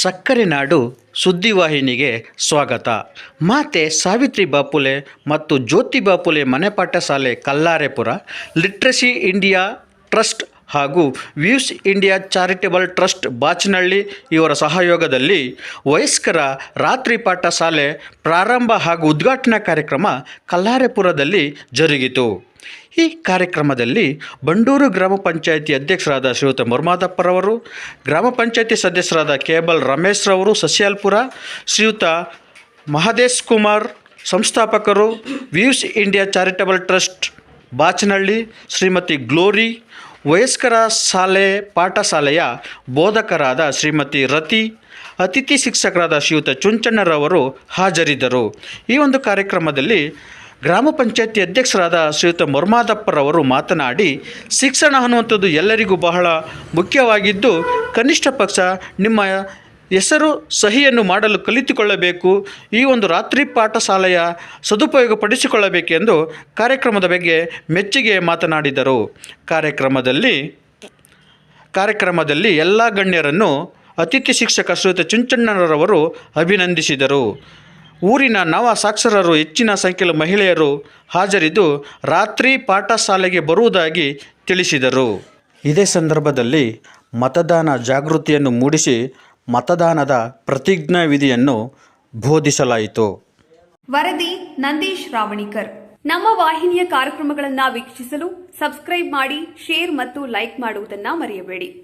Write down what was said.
ಸಕ್ಕರೆ ನಾಡು ಸುದ್ದಿವಾಹಿನಿಗೆ ಸ್ವಾಗತ. ಮಾತೆ ಸಾವಿತ್ರಿ ಬಾಪುಲೆ ಮತ್ತು ಜ್ಯೋತಿ ಬಾಪುಲೆ ಮನೆಪಾಠ ಶಾಲೆ ಕಲ್ಲಾರೆಪುರ, ಲಿಟ್ರಸಿ ಇಂಡಿಯಾ ಟ್ರಸ್ಟ್ ಹಾಗೂ views India charitable trust Bachanahalli ಇವರ ಸಹಯೋಗದಲ್ಲಿ ವಯಸ್ಕರ ರಾತ್ರಿ ಪಾಠ ಶಾಲೆ ಪ್ರಾರಂಭ ಹಾಗೂ ಉದ್ಘಾಟನಾ ಕಾರ್ಯಕ್ರಮ ಕಲ್ಲಾರೆಪುರದಲ್ಲಿ ಜರುಗಿತು. ಈ ಕಾರ್ಯಕ್ರಮದಲ್ಲಿ ಬಂಡೂರು ಗ್ರಾಮ ಪಂಚಾಯಿತಿ ಅಧ್ಯಕ್ಷರಾದ ಶ್ರೀಯುತ ಮುರ್ಮಾದಪ್ಪರವರು, ಗ್ರಾಮ ಪಂಚಾಯಿತಿ ಸದಸ್ಯರಾದ ಕೇಬಲ್ ರಮೇಶ್ ರವರು, ಸಸ್ಯಾಲ್ಪುರ, ಶ್ರೀಯುತ Mahadesh Kumar, ಸಂಸ್ಥಾಪಕರು views India charitable trust, Bachanahalli, Shrimati Glory, ವಯಸ್ಕರ ಶಾಲೆ, ಪಾಠಶಾಲೆಯ ಬೋಧಕರಾದ ಶ್ರೀಮತಿ ರತಿ, ಅತಿಥಿ ಶಿಕ್ಷಕರಾದ ಶ್ರೀಯುತ ಚುಂಚಣ್ಣರವರು ಹಾಜರಿದ್ದರು. ಈ ಒಂದು ಕಾರ್ಯಕ್ರಮದಲ್ಲಿ ಗ್ರಾಮ ಪಂಚಾಯತಿ ಅಧ್ಯಕ್ಷರಾದ ಶ್ರೀಯುತ ಮೊರ್ಮಾದಪ್ಪರವರು ಮಾತನಾಡಿ, ಶಿಕ್ಷಣ ಅನ್ನುವಂಥದ್ದು ಎಲ್ಲರಿಗೂ ಬಹಳ ಮುಖ್ಯವಾಗಿದ್ದು, ಕನಿಷ್ಠ ಪಕ್ಷ ನಿಮ್ಮ ಹೆಸರು ಸಹಿಯನ್ನು ಮಾಡಲು ಕಲಿತುಕೊಳ್ಳಬೇಕು, ಈ ಒಂದು ರಾತ್ರಿ ಪಾಠಶಾಲೆಯ ಸದುಪಯೋಗ ಪಡಿಸಿಕೊಳ್ಳಬೇಕೆಂದು ಕಾರ್ಯಕ್ರಮದ ಬಗ್ಗೆ ಮೆಚ್ಚುಗೆ ಮಾತನಾಡಿದರು. ಕಾರ್ಯಕ್ರಮದಲ್ಲಿ ಕಾರ್ಯಕ್ರಮದಲ್ಲಿ ಎಲ್ಲ ಗಣ್ಯರನ್ನು ಅತಿಥಿ ಶಿಕ್ಷಕ ಶ್ರೀಯುತ ಚುಂಚಣ್ಣರವರು ಅಭಿನಂದಿಸಿದರು. ಊರಿನ ನವ ಸಾಕ್ಷರರು ಹೆಚ್ಚಿನ ಸಂಖ್ಯೆಯ ಮಹಿಳೆಯರು ಹಾಜರಿದ್ದು ರಾತ್ರಿ ಪಾಠಶಾಲೆಗೆ ಬರುವುದಾಗಿ ತಿಳಿಸಿದರು. ಇದೇ ಸಂದರ್ಭದಲ್ಲಿ ಮತದಾನ ಜಾಗೃತಿಯನ್ನು ಮೂಡಿಸಿ ಮತದಾನದ ಪ್ರತಿಜ್ಞಾ ವಿಧಿಯನ್ನು ಬೋಧಿಸಲಾಯಿತು. ವರದಿ ನಂದೀಶ್ ರಾವಣಿಕರ್. ನಮ್ಮ ವಾಹಿನಿಯ ಕಾರ್ಯಕ್ರಮಗಳನ್ನು ವೀಕ್ಷಿಸಲು ಸಬ್ಸ್ಕ್ರೈಬ್ ಮಾಡಿ, ಶೇರ್ ಮತ್ತು ಲೈಕ್ ಮಾಡುವುದನ್ನು ಮರೆಯಬೇಡಿ.